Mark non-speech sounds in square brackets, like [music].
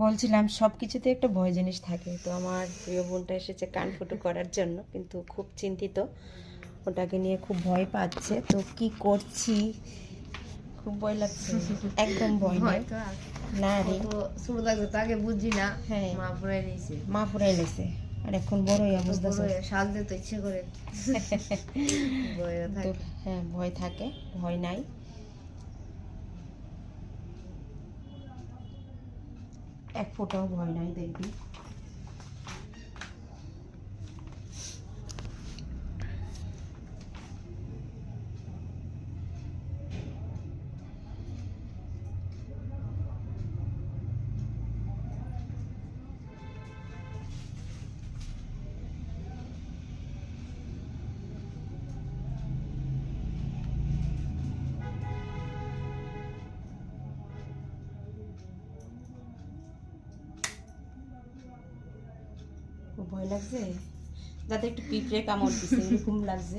বলছিলাম সব কিছুতে একটা ভয় জিনিস থাকে। তো আমার প্রিয় বোনটা এসেছে কান ফুটো করার জন্য কিন্তু খুব চিন্তিত। ওটাকে নিয়ে খুব ভয় পাচ্ছে। তো কি করছি? খুব ভয় লাগছে। একদম ভয় হয়তো না রে। তো ছোট থাকতে তো আগে বুঝি না। হ্যাঁ। মা পুরাই নিয়েছে। মা পুরাই লেছে আর এখন বড় হইয়া বুঝতেছে সাজ দিতে ইচ্ছে করে। [laughs] তো থাকে। হ্যাঁ ভয় থাকে। ভয় নাই। এক ফোটাও ভয় নাই দেখবি। ভয় লাগছে? যাতে একটু পিঁপড়ে কামড় দিছে এরকম লাগছে।